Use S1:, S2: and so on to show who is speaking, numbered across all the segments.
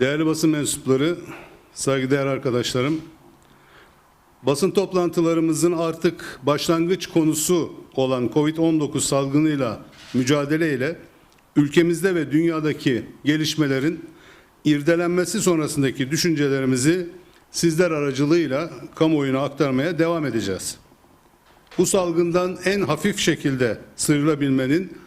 S1: Değerli basın mensupları, saygıdeğer arkadaşlarım, basın toplantılarımızın artık başlangıç konusu olan COVID-19 salgınıyla mücadele ile ülkemizde ve dünyadaki gelişmelerin irdelenmesi sonrasındaki düşüncelerimizi sizler aracılığıyla kamuoyuna aktarmaya devam edeceğiz. Bu salgından en hafif şekilde sıyrılabilmenin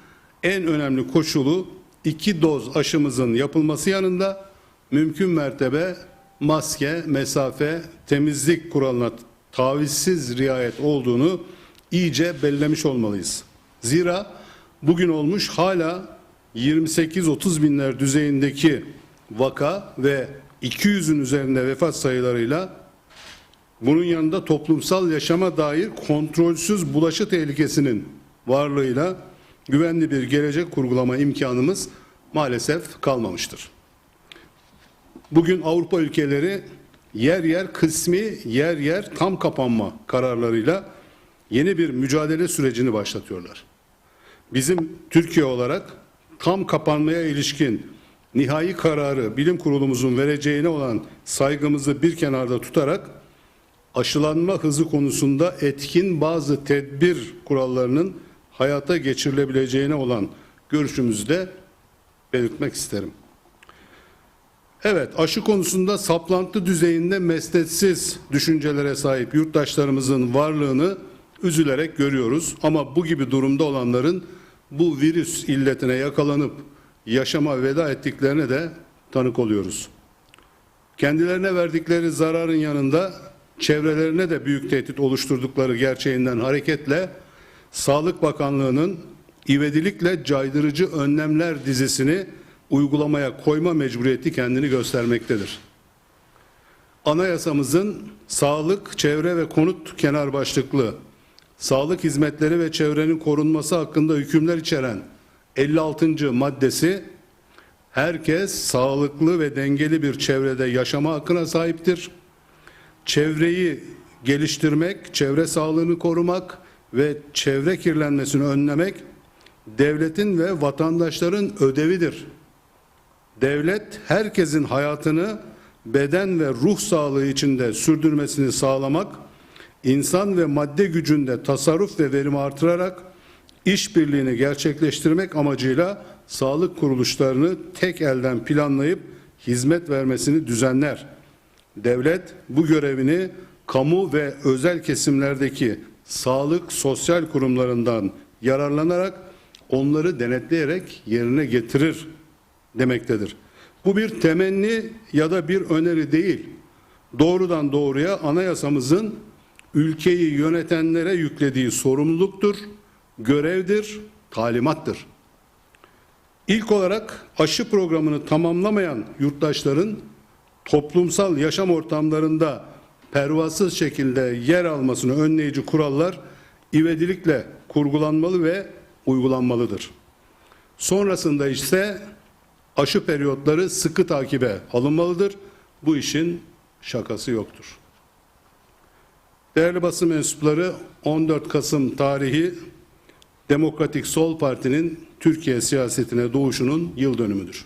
S1: en önemli koşulu iki doz aşımızın yapılması yanında mümkün mertebe maske, mesafe, temizlik kuralına tavizsiz riayet olduğunu iyice bellemiş olmalıyız. Zira bugün olmuş hala 28-30 binler düzeyindeki vaka ve 200'ün üzerinde vefat sayılarıyla bunun yanında toplumsal yaşama dair kontrolsüz bulaşı tehlikesinin varlığıyla güvenli bir gelecek kurgulama imkanımız maalesef kalmamıştır. Bugün Avrupa ülkeleri yer yer kısmi, yer yer tam kapanma kararlarıyla yeni bir mücadele sürecini başlatıyorlar. Bizim Türkiye olarak tam kapanmaya ilişkin nihai kararı bilim kurulumuzun vereceğine olan saygımızı bir kenarda tutarak aşılanma hızı konusunda etkin bazı tedbir kurallarının hayata geçirilebileceğine olan görüşümüzü de belirtmek isterim. Evet, aşı konusunda saplantı düzeyinde mesnetsiz düşüncelere sahip yurttaşlarımızın varlığını üzülerek görüyoruz. Ama bu gibi durumda olanların bu virüs illetine yakalanıp yaşama veda ettiklerine de tanık oluyoruz. Kendilerine verdikleri zararın yanında çevrelerine de büyük tehdit oluşturdukları gerçeğinden hareketle Sağlık Bakanlığı'nın ivedilikle caydırıcı önlemler dizisini uygulamaya koyma mecburiyeti kendini göstermektedir. Anayasamızın sağlık, çevre ve konut kenar başlıklı sağlık hizmetleri ve çevrenin korunması hakkında hükümler içeren 56. maddesi herkes sağlıklı ve dengeli bir çevrede yaşama hakkına sahiptir. Çevreyi geliştirmek, çevre sağlığını korumak ve çevre kirlenmesini önlemek devletin ve vatandaşların ödevidir. Devlet herkesin hayatını beden ve ruh sağlığı içinde sürdürmesini sağlamak, insan ve madde gücünde tasarruf ve verimi artırarak işbirliğini gerçekleştirmek amacıyla sağlık kuruluşlarını tek elden planlayıp hizmet vermesini düzenler. Devlet bu görevini kamu ve özel kesimlerdeki sağlık sosyal kurumlarından yararlanarak onları denetleyerek yerine getirir demektedir. Bu bir temenni ya da bir öneri değil. Doğrudan doğruya anayasamızın ülkeyi yönetenlere yüklediği sorumluluktur, görevdir, talimattır. İlk olarak aşı programını tamamlamayan yurttaşların toplumsal yaşam ortamlarında pervasız şekilde yer almasını önleyici kurallar ivedilikle kurgulanmalı ve uygulanmalıdır. Sonrasında ise aşı periyotları sıkı takibe alınmalıdır. Bu işin şakası yoktur. Değerli basın mensupları 14 Kasım tarihi Demokratik Sol Parti'nin Türkiye siyasetine doğuşunun yıl dönümüdür.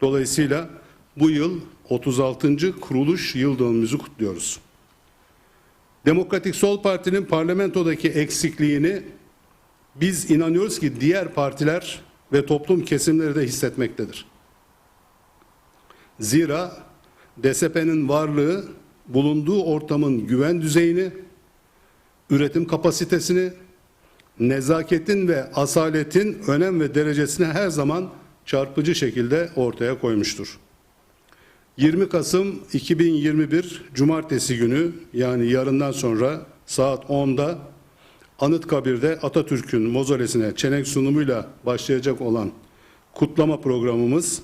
S1: Dolayısıyla bu yıl 36. kuruluş yıl dönümümüzü kutluyoruz. Demokratik Sol Parti'nin parlamentodaki eksikliğini biz inanıyoruz ki diğer partiler ve toplum kesimleri de hissetmektedir. Zira DSP'nin varlığı bulunduğu ortamın güven düzeyini, üretim kapasitesini, nezaketin ve asaletin önem ve derecesini her zaman çarpıcı şekilde ortaya koymuştur. 20 Kasım 2021 Cumartesi günü yani yarından sonra saat 10'da Anıtkabir'de Atatürk'ün mozolesine çelenk sunumuyla başlayacak olan kutlama programımız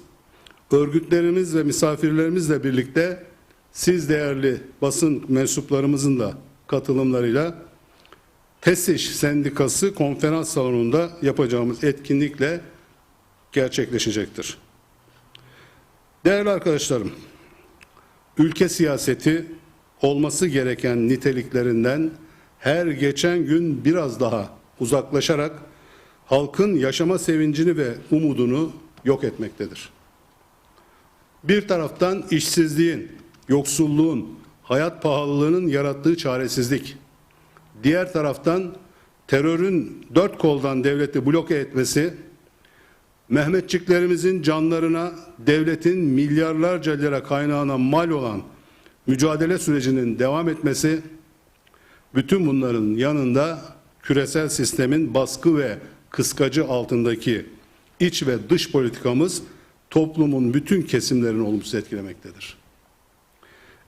S1: örgütlerimiz ve misafirlerimizle birlikte siz değerli basın mensuplarımızın da katılımlarıyla TESİŞ Sendikası konferans salonunda yapacağımız etkinlikle gerçekleşecektir. Değerli arkadaşlarım, ülke siyaseti olması gereken niteliklerinden her geçen gün biraz daha uzaklaşarak halkın yaşama sevincini ve umudunu yok etmektedir. Bir taraftan işsizliğin, yoksulluğun, hayat pahalılığının yarattığı çaresizlik. Diğer taraftan terörün dört koldan devleti bloke etmesi, Mehmetçiklerimizin canlarına devletin milyarlarca lira kaynağına mal olan mücadele sürecinin devam etmesi, bütün bunların yanında küresel sistemin baskı ve kıskacı altındaki iç ve dış politikamız toplumun bütün kesimlerini olumsuz etkilemektedir.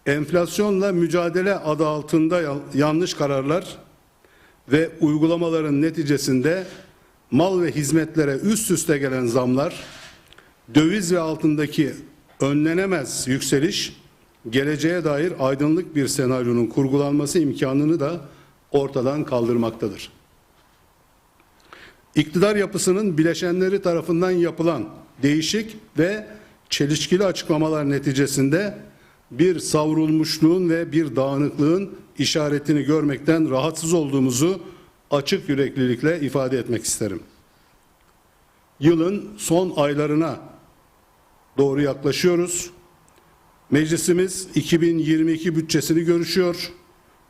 S1: Enflasyonla mücadele adı altında ya- yanlış kararlar ve uygulamaların neticesinde mal ve hizmetlere üst üste gelen zamlar, döviz ve altındaki önlenemez yükseliş, geleceğe dair aydınlık bir senaryonun kurgulanması imkanını da ortadan kaldırmaktadır. İktidar yapısının bileşenleri tarafından yapılan değişik ve çelişkili açıklamalar neticesinde bir savrulmuşluğun ve bir dağınıklığın işaretini görmekten rahatsız olduğumuzu açık yüreklilikle ifade etmek isterim. Yılın son aylarına doğru yaklaşıyoruz. Meclisimiz 2022 bütçesini görüşüyor.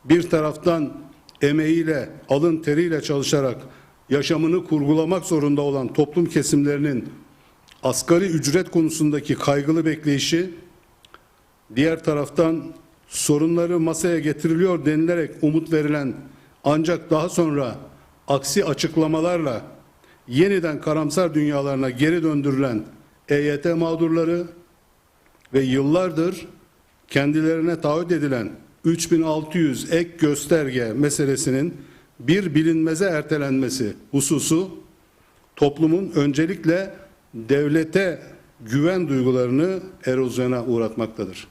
S1: Bir taraftan emeğiyle, alın teriyle çalışarak yaşamını kurgulamak zorunda olan toplum kesimlerinin asgari ücret konusundaki kaygılı bekleyişi, diğer taraftan sorunları masaya getiriliyor denilerek umut verilen ancak daha sonra aksi açıklamalarla yeniden karamsar dünyalarına geri döndürülen EYT mağdurları ve yıllardır kendilerine taahhüt edilen 3600 ek gösterge meselesinin bir bilinmeze ertelenmesi hususu toplumun öncelikle devlete güven duygularını erozyona uğratmaktadır.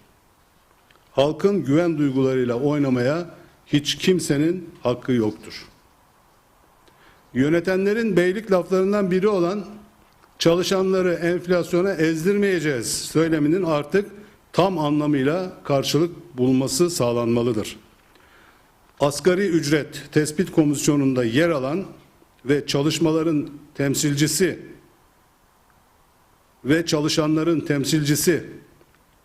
S1: Halkın güven duygularıyla oynamaya hiç kimsenin hakkı yoktur. Yönetenlerin beylik laflarından biri olan çalışanları enflasyona ezdirmeyeceğiz söyleminin artık tam anlamıyla karşılık bulması sağlanmalıdır. Asgari ücret tespit komisyonunda yer alan ve çalışmaların temsilcisi ve çalışanların temsilcisi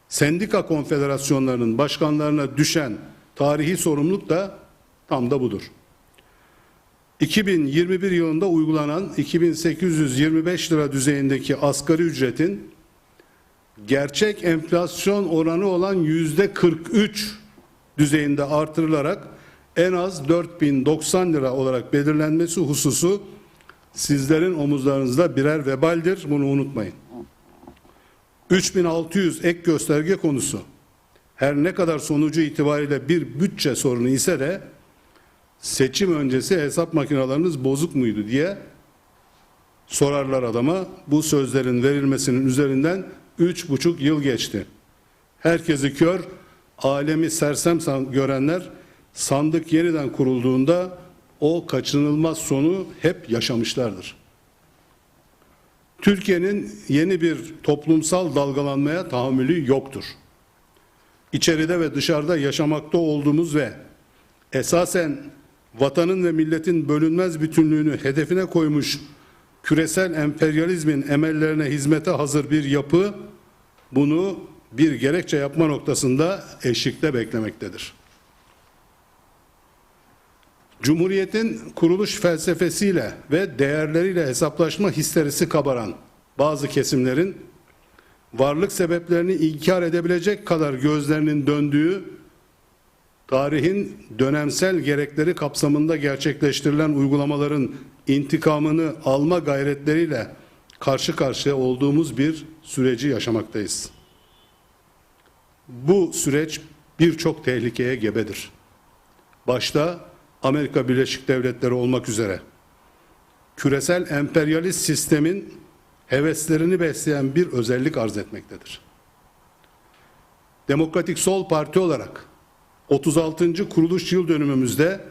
S1: sendika konfederasyonlarının başkanlarına düşen tarihi sorumluluk da tam da budur. 2021 yılında uygulanan 2825 lira düzeyindeki asgari ücretin gerçek enflasyon oranı olan yüzde 43 düzeyinde artırılarak en az 4090 lira olarak belirlenmesi hususu sizlerin omuzlarınızda birer vebaldir. Bunu unutmayın. 3600 ek gösterge konusu her ne kadar sonucu itibariyle bir bütçe sorunu ise de seçim öncesi hesap makineleriniz bozuk muydu diye sorarlar adama. Bu sözlerin verilmesinin üzerinden üç buçuk yıl geçti. Herkesi kör, alemi sersem san- görenler sandık yeniden kurulduğunda o kaçınılmaz sonu hep yaşamışlardır. Türkiye'nin yeni bir toplumsal dalgalanmaya tahammülü yoktur. İçeride ve dışarıda yaşamakta olduğumuz ve esasen vatanın ve milletin bölünmez bütünlüğünü hedefine koymuş küresel emperyalizmin emellerine hizmete hazır bir yapı bunu bir gerekçe yapma noktasında eşikte beklemektedir. Cumhuriyetin kuruluş felsefesiyle ve değerleriyle hesaplaşma histerisi kabaran bazı kesimlerin varlık sebeplerini inkar edebilecek kadar gözlerinin döndüğü tarihin dönemsel gerekleri kapsamında gerçekleştirilen uygulamaların intikamını alma gayretleriyle karşı karşıya olduğumuz bir süreci yaşamaktayız. Bu süreç birçok tehlikeye gebedir. Başta Amerika Birleşik Devletleri olmak üzere küresel emperyalist sistemin heveslerini besleyen bir özellik arz etmektedir. Demokratik Sol Parti olarak 36. kuruluş yıl dönümümüzde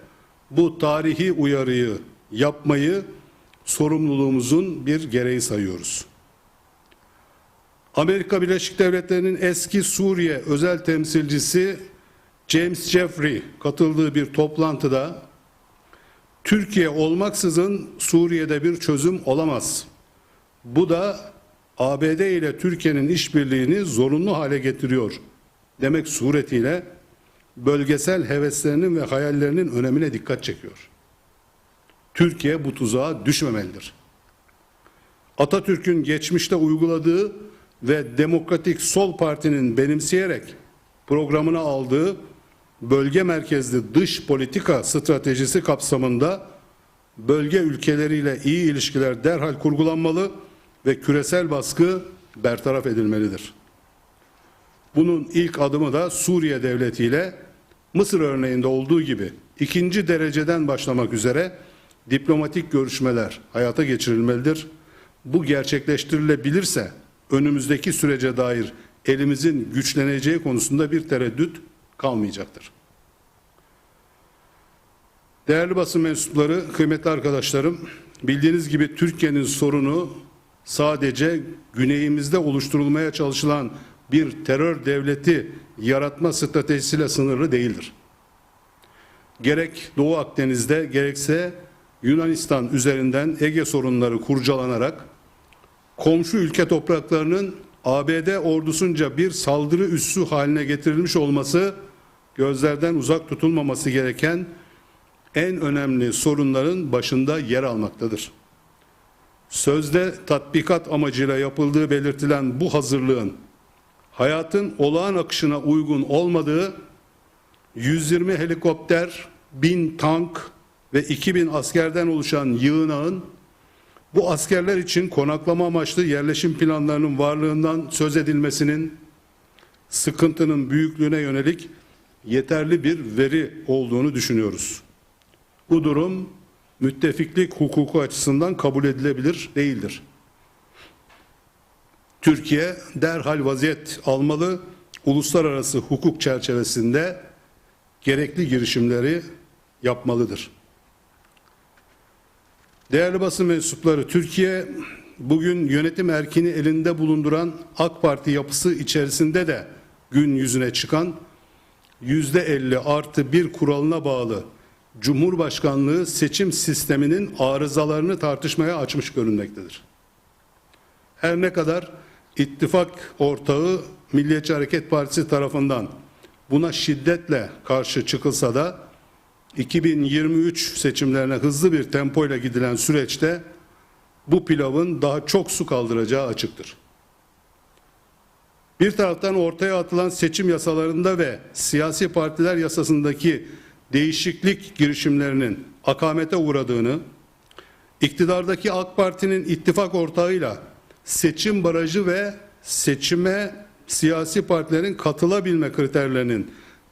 S1: bu tarihi uyarıyı yapmayı sorumluluğumuzun bir gereği sayıyoruz. Amerika Birleşik Devletleri'nin eski Suriye özel temsilcisi James Jeffrey katıldığı bir toplantıda Türkiye olmaksızın Suriye'de bir çözüm olamaz. Bu da ABD ile Türkiye'nin işbirliğini zorunlu hale getiriyor demek suretiyle bölgesel heveslerinin ve hayallerinin önemine dikkat çekiyor. Türkiye bu tuzağa düşmemelidir. Atatürk'ün geçmişte uyguladığı ve Demokratik Sol Parti'nin benimseyerek programına aldığı bölge merkezli dış politika stratejisi kapsamında bölge ülkeleriyle iyi ilişkiler derhal kurgulanmalı ve küresel baskı bertaraf edilmelidir. Bunun ilk adımı da Suriye devletiyle Mısır örneğinde olduğu gibi ikinci dereceden başlamak üzere diplomatik görüşmeler hayata geçirilmelidir. Bu gerçekleştirilebilirse önümüzdeki sürece dair elimizin güçleneceği konusunda bir tereddüt kalmayacaktır. Değerli basın mensupları, kıymetli arkadaşlarım, bildiğiniz gibi Türkiye'nin sorunu sadece güneyimizde oluşturulmaya çalışılan bir terör devleti yaratma stratejisiyle sınırlı değildir. Gerek Doğu Akdeniz'de gerekse Yunanistan üzerinden Ege sorunları kurcalanarak komşu ülke topraklarının ABD ordusunca bir saldırı üssü haline getirilmiş olması gözlerden uzak tutulmaması gereken en önemli sorunların başında yer almaktadır. Sözde tatbikat amacıyla yapıldığı belirtilen bu hazırlığın hayatın olağan akışına uygun olmadığı 120 helikopter, 1000 tank ve 2000 askerden oluşan yığınağın bu askerler için konaklama amaçlı yerleşim planlarının varlığından söz edilmesinin sıkıntının büyüklüğüne yönelik yeterli bir veri olduğunu düşünüyoruz. Bu durum müttefiklik hukuku açısından kabul edilebilir değildir. Türkiye derhal vaziyet almalı, uluslararası hukuk çerçevesinde gerekli girişimleri yapmalıdır. Değerli basın mensupları, Türkiye bugün yönetim erkini elinde bulunduran AK Parti yapısı içerisinde de gün yüzüne çıkan yüzde elli artı bir kuralına bağlı Cumhurbaşkanlığı seçim sisteminin arızalarını tartışmaya açmış görünmektedir. Her ne kadar ittifak ortağı Milliyetçi Hareket Partisi tarafından buna şiddetle karşı çıkılsa da 2023 seçimlerine hızlı bir tempoyla gidilen süreçte bu pilavın daha çok su kaldıracağı açıktır. Bir taraftan ortaya atılan seçim yasalarında ve siyasi partiler yasasındaki değişiklik girişimlerinin akamete uğradığını, iktidardaki AK Parti'nin ittifak ortağıyla seçim barajı ve seçime siyasi partilerin katılabilme kriterlerinin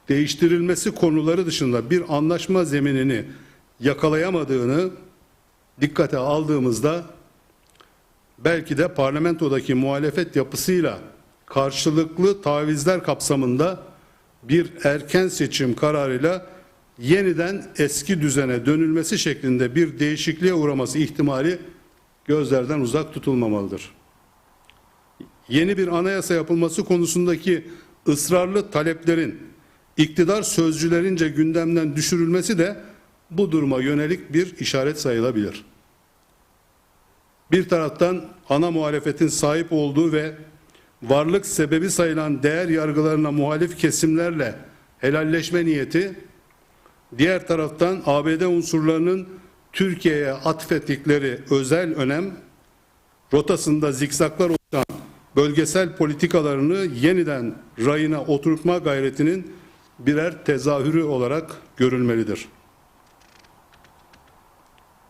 S1: değiştirilmesi konuları dışında bir anlaşma zeminini yakalayamadığını dikkate aldığımızda belki de parlamentodaki muhalefet yapısıyla karşılıklı tavizler kapsamında bir erken seçim kararıyla yeniden eski düzene dönülmesi şeklinde bir değişikliğe uğraması ihtimali gözlerden uzak tutulmamalıdır. Yeni bir anayasa yapılması konusundaki ısrarlı taleplerin iktidar sözcülerince gündemden düşürülmesi de bu duruma yönelik bir işaret sayılabilir. Bir taraftan ana muhalefetin sahip olduğu ve varlık sebebi sayılan değer yargılarına muhalif kesimlerle helalleşme niyeti, diğer taraftan ABD unsurlarının Türkiye'ye atfettikleri özel önem, rotasında zikzaklar oluşan bölgesel politikalarını yeniden rayına oturtma gayretinin birer tezahürü olarak görülmelidir.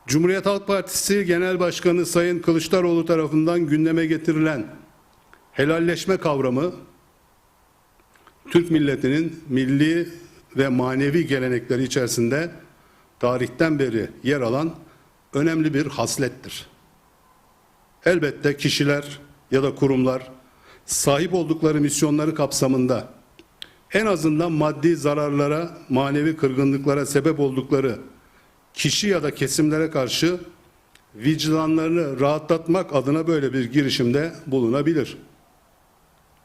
S1: Cumhuriyet Halk Partisi Genel Başkanı Sayın Kılıçdaroğlu tarafından gündeme getirilen helalleşme kavramı Türk milletinin milli ve manevi gelenekleri içerisinde tarihten beri yer alan önemli bir haslettir. Elbette kişiler ya da kurumlar sahip oldukları misyonları kapsamında en azından maddi zararlara, manevi kırgınlıklara sebep oldukları kişi ya da kesimlere karşı vicdanlarını rahatlatmak adına böyle bir girişimde bulunabilir.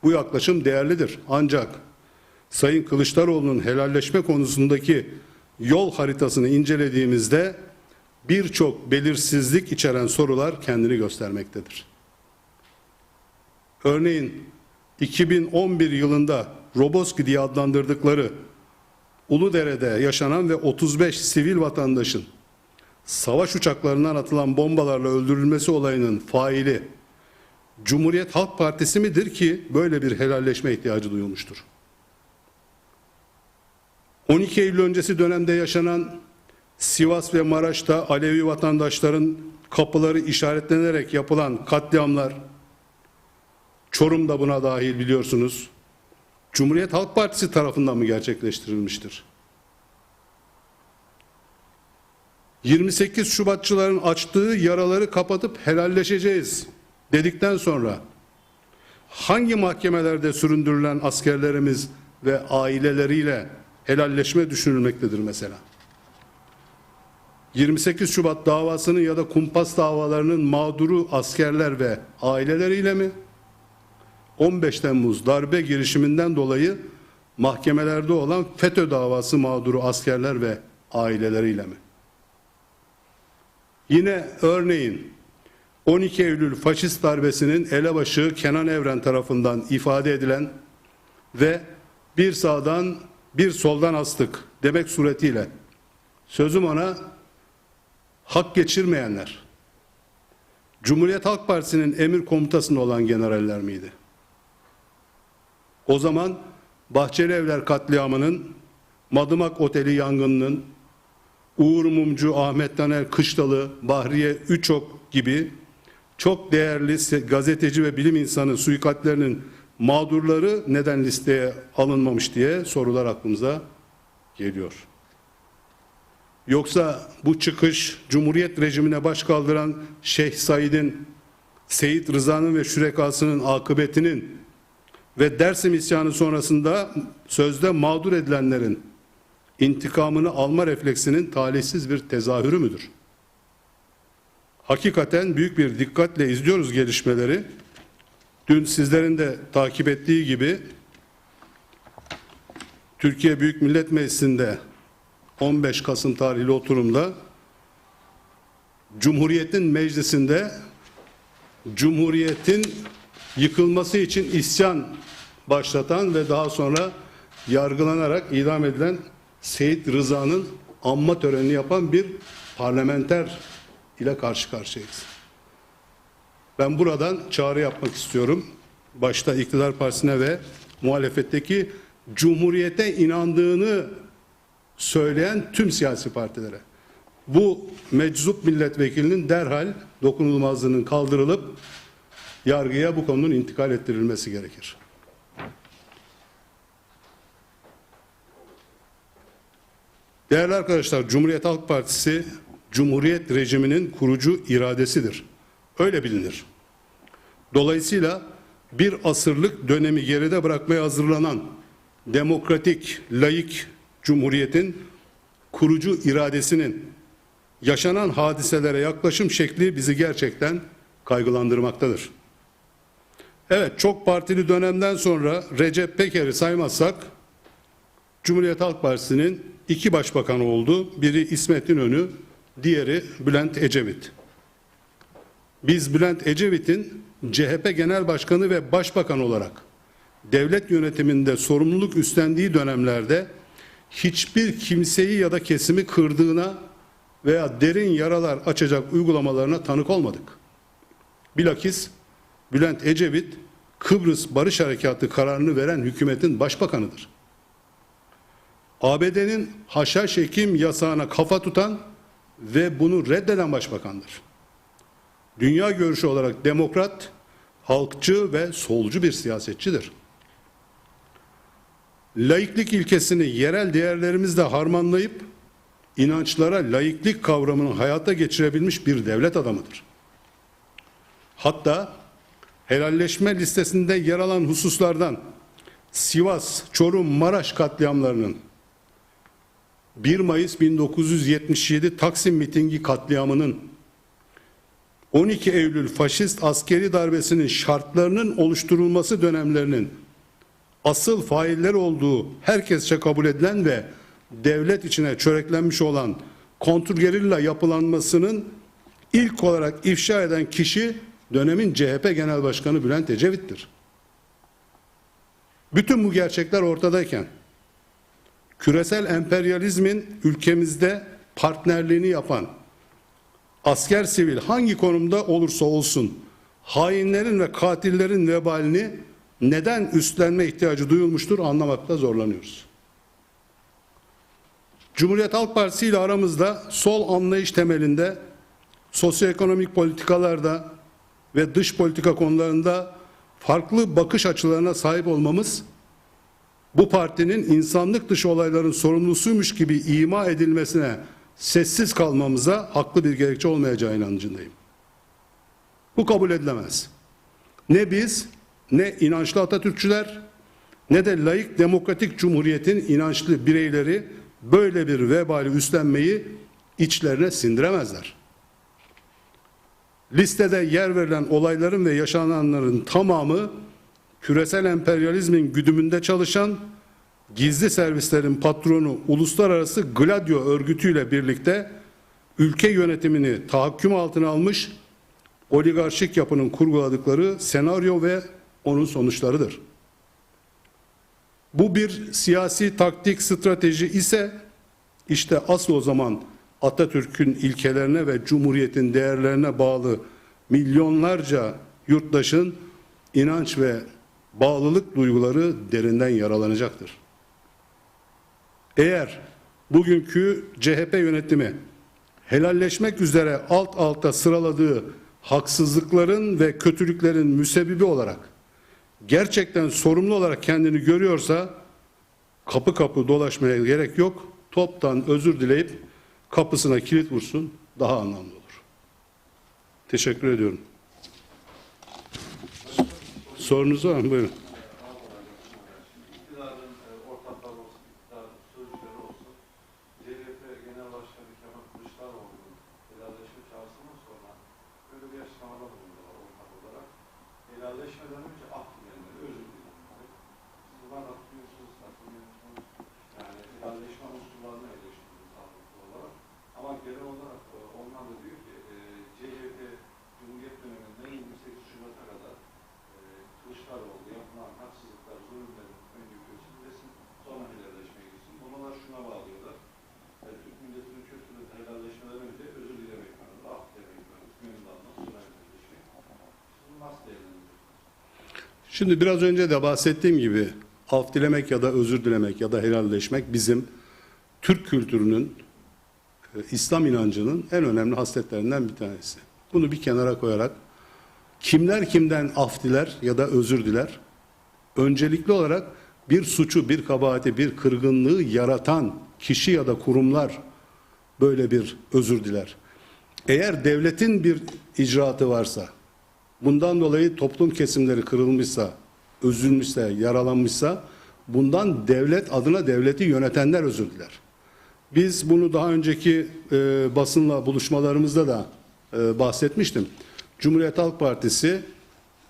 S1: Bu yaklaşım değerlidir. Ancak Sayın Kılıçdaroğlu'nun helalleşme konusundaki yol haritasını incelediğimizde birçok belirsizlik içeren sorular kendini göstermektedir. Örneğin 2011 yılında Roboski diye adlandırdıkları Uludere'de yaşanan ve 35 sivil vatandaşın savaş uçaklarından atılan bombalarla öldürülmesi olayının faili Cumhuriyet Halk Partisi midir ki böyle bir helalleşme ihtiyacı duyulmuştur? 12 Eylül öncesi dönemde yaşanan Sivas ve Maraş'ta Alevi vatandaşların kapıları işaretlenerek yapılan katliamlar, Çorum da buna dahil biliyorsunuz, Cumhuriyet Halk Partisi tarafından mı gerçekleştirilmiştir? 28 Şubatçıların açtığı yaraları kapatıp helalleşeceğiz dedikten sonra hangi mahkemelerde süründürülen askerlerimiz ve aileleriyle helalleşme düşünülmektedir mesela? 28 Şubat davasının ya da kumpas davalarının mağduru askerler ve aileleriyle mi? 15 Temmuz darbe girişiminden dolayı mahkemelerde olan FETÖ davası mağduru askerler ve aileleriyle mi? Yine örneğin 12 Eylül faşist darbesinin elebaşı Kenan Evren tarafından ifade edilen ve bir sağdan bir soldan astık demek suretiyle sözüm ona hak geçirmeyenler Cumhuriyet Halk Partisi'nin emir komutasında olan generaller miydi? O zaman Bahçeli Evler katliamının, Madımak Oteli yangınının, Uğur Mumcu, Ahmet Taner Kışlalı, Bahriye Üçok gibi çok değerli gazeteci ve bilim insanı suikatlerinin mağdurları neden listeye alınmamış diye sorular aklımıza geliyor. Yoksa bu çıkış Cumhuriyet rejimine baş kaldıran Şeyh Said'in, Seyit Rıza'nın ve şürekasının akıbetinin ve Dersim isyanı sonrasında sözde mağdur edilenlerin intikamını alma refleksinin talihsiz bir tezahürü müdür? Hakikaten büyük bir dikkatle izliyoruz gelişmeleri. Dün sizlerin de takip ettiği gibi Türkiye Büyük Millet Meclisi'nde 15 Kasım tarihli oturumda Cumhuriyet'in meclisinde Cumhuriyet'in yıkılması için isyan başlatan ve daha sonra yargılanarak idam edilen Seyit Rıza'nın anma törenini yapan bir parlamenter ile karşı karşıyayız. Ben buradan çağrı yapmak istiyorum. Başta iktidar partisine ve muhalefetteki Cumhuriyete inandığını söyleyen tüm siyasi partilere. Bu meczup milletvekilinin derhal dokunulmazlığının kaldırılıp yargıya bu konunun intikal ettirilmesi gerekir. Değerli arkadaşlar, Cumhuriyet Halk Partisi Cumhuriyet rejiminin kurucu iradesidir. Öyle bilinir. Dolayısıyla bir asırlık dönemi geride bırakmaya hazırlanan demokratik, laik cumhuriyetin kurucu iradesinin yaşanan hadiselere yaklaşım şekli bizi gerçekten kaygılandırmaktadır. Evet çok partili dönemden sonra Recep Peker'i saymazsak Cumhuriyet Halk Partisi'nin iki başbakanı oldu. Biri İsmet İnönü, diğeri Bülent Ecevit. Biz Bülent Ecevit'in CHP Genel Başkanı ve Başbakan olarak devlet yönetiminde sorumluluk üstlendiği dönemlerde hiçbir kimseyi ya da kesimi kırdığına veya derin yaralar açacak uygulamalarına tanık olmadık. Bilakis Bülent Ecevit Kıbrıs Barış Harekatı kararını veren hükümetin başbakanıdır. ABD'nin haşhaş ekim yasağına kafa tutan ve bunu reddeden başbakandır. Dünya görüşü olarak demokrat, halkçı ve solcu bir siyasetçidir. Laiklik ilkesini yerel değerlerimizle harmanlayıp inançlara laiklik kavramını hayata geçirebilmiş bir devlet adamıdır. Hatta helalleşme listesinde yer alan hususlardan Sivas, Çorum, Maraş katliamlarının 1 Mayıs 1977 Taksim mitingi katliamının 12 Eylül faşist askeri darbesinin şartlarının oluşturulması dönemlerinin asıl failler olduğu herkesçe kabul edilen ve devlet içine çöreklenmiş olan kontrgerilla yapılanmasının ilk olarak ifşa eden kişi dönemin CHP Genel Başkanı Bülent Ecevit'tir. Bütün bu gerçekler ortadayken küresel emperyalizmin ülkemizde partnerliğini yapan asker sivil hangi konumda olursa olsun hainlerin ve katillerin vebalini neden üstlenme ihtiyacı duyulmuştur anlamakta zorlanıyoruz. Cumhuriyet Halk Partisi ile aramızda sol anlayış temelinde sosyoekonomik politikalarda ve dış politika konularında farklı bakış açılarına sahip olmamız bu partinin insanlık dışı olayların sorumlusuymuş gibi ima edilmesine sessiz kalmamıza haklı bir gerekçe olmayacağı inancındayım. Bu kabul edilemez. Ne biz, ne inançlı Atatürkçüler, ne de laik demokratik cumhuriyetin inançlı bireyleri böyle bir vebali üstlenmeyi içlerine sindiremezler. Listede yer verilen olayların ve yaşananların tamamı küresel emperyalizmin güdümünde çalışan gizli servislerin patronu uluslararası Gladio örgütüyle birlikte ülke yönetimini tahakküm altına almış oligarşik yapının kurguladıkları senaryo ve onun sonuçlarıdır. Bu bir siyasi taktik strateji ise işte asıl o zaman Atatürk'ün ilkelerine ve Cumhuriyet'in değerlerine bağlı milyonlarca yurttaşın inanç ve bağlılık duyguları derinden yaralanacaktır. Eğer bugünkü CHP yönetimi helalleşmek üzere alt alta sıraladığı haksızlıkların ve kötülüklerin müsebbibi olarak gerçekten sorumlu olarak kendini görüyorsa kapı kapı dolaşmaya gerek yok. Toptan özür dileyip kapısına kilit vursun daha anlamlı olur. Teşekkür ediyorum. Sorunuz var mı? Buyurun.
S2: İktidarın e, ortakları olsun, iktidarın sözcüleri olsun, CHP Genel Başkanı Kemal Kılıçdaroğlu'nun helalleşme çağrısından sonra böyle bir açıklamada bulundular ortak olarak. Helalleşmeden önce af dilenleri, özür dilenleri. Siz bundan hatırlıyorsunuz, hatırlıyorsunuz. Yani helalleşme unsurlarını eleştirdiniz sağlıklı olarak. Ama genel olarak e, onlar da diyor ki e, CHP Cumhuriyet döneminden 28 Şubat'a kadar e, Kılıçdaroğlu yapılan haksızlıklar, zulümlerin önce çözülmesin, sonra helalleşmeye gitsin. Bunu da şuna bağlıyorlar. E, Türk milletinin kötülüğü helalleşmeden önce özür dilemek vardır, af dilemek vardır, gönül almak, sonra helalleşmek. Siz bunu nasıl değerlendiriyorsunuz?
S1: Şimdi biraz önce de bahsettiğim gibi af dilemek ya da özür dilemek ya da helalleşmek bizim Türk kültürünün, e, İslam inancının en önemli hasletlerinden bir tanesi. Bunu bir kenara koyarak kimler kimden af diler ya da özür diler? Öncelikli olarak bir suçu, bir kabahati, bir kırgınlığı yaratan kişi ya da kurumlar böyle bir özür diler. Eğer devletin bir icraatı varsa, bundan dolayı toplum kesimleri kırılmışsa, üzülmüşse, yaralanmışsa, bundan devlet adına devleti yönetenler özür diler. Biz bunu daha önceki e, basınla buluşmalarımızda da e, bahsetmiştim. Cumhuriyet Halk Partisi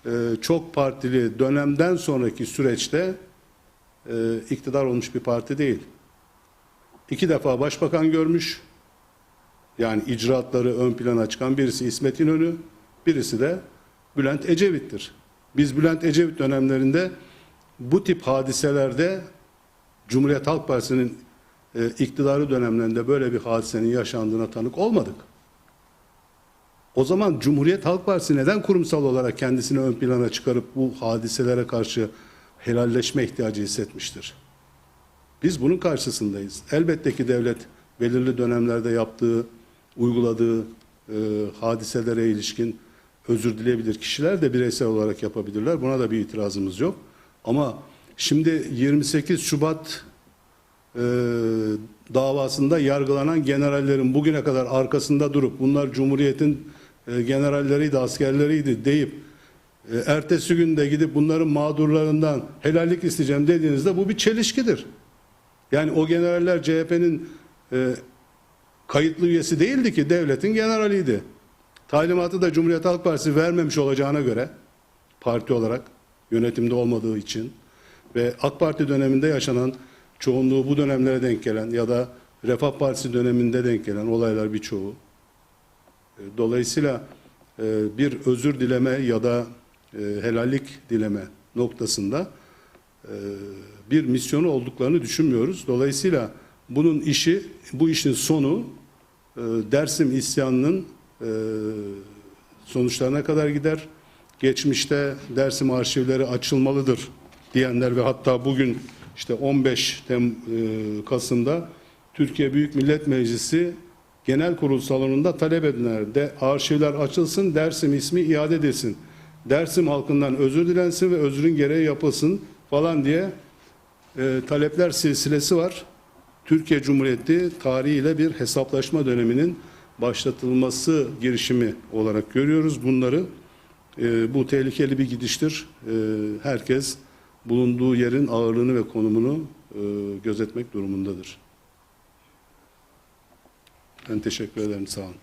S1: e, çok partili dönemden sonraki süreçte e, iktidar olmuş bir parti değil. İki defa başbakan görmüş, yani icraatları ön plana çıkan birisi İsmet İnönü, birisi de Bülent Ecevit'tir. Biz Bülent Ecevit dönemlerinde bu tip hadiselerde Cumhuriyet Halk Partisi'nin e, iktidarı dönemlerinde böyle bir hadisenin yaşandığına tanık olmadık. O zaman Cumhuriyet Halk Partisi neden kurumsal olarak kendisini ön plana çıkarıp bu hadiselere karşı helalleşme ihtiyacı hissetmiştir? Biz bunun karşısındayız. Elbette ki devlet belirli dönemlerde yaptığı, uyguladığı e, hadiselere ilişkin özür dileyebilir. Kişiler de bireysel olarak yapabilirler. Buna da bir itirazımız yok. Ama şimdi 28 Şubat e, davasında yargılanan generallerin bugüne kadar arkasında durup bunlar Cumhuriyet'in e, generalleriydi, askerleriydi deyip e, ertesi gün de gidip bunların mağdurlarından helallik isteyeceğim dediğinizde bu bir çelişkidir. Yani o generaller CHP'nin e, kayıtlı üyesi değildi ki devletin generaliydi. Talimatı da Cumhuriyet Halk Partisi vermemiş olacağına göre parti olarak yönetimde olmadığı için ve AK Parti döneminde yaşanan çoğunluğu bu dönemlere denk gelen ya da Refah Partisi döneminde denk gelen olaylar birçoğu. E, Dolayısıyla e, bir özür dileme ya da e, helallik dileme noktasında bir misyonu olduklarını düşünmüyoruz. Dolayısıyla bunun işi, bu işin sonu Dersim isyanının sonuçlarına kadar gider. Geçmişte Dersim arşivleri açılmalıdır diyenler ve hatta bugün işte 15 Tem, e, Kasım'da Türkiye Büyük Millet Meclisi Genel Kurul salonunda talep edilenler de arşivler açılsın, Dersim ismi iade edilsin. Dersim halkından özür dilensin ve özrün gereği yapılsın falan diye e, talepler silsilesi var. Türkiye Cumhuriyeti tarihiyle bir hesaplaşma döneminin başlatılması girişimi olarak görüyoruz bunları. E, bu tehlikeli bir gidiştir. E, herkes bulunduğu yerin ağırlığını ve konumunu e, gözetmek durumundadır. Ben teşekkür ederim. Sağ olun.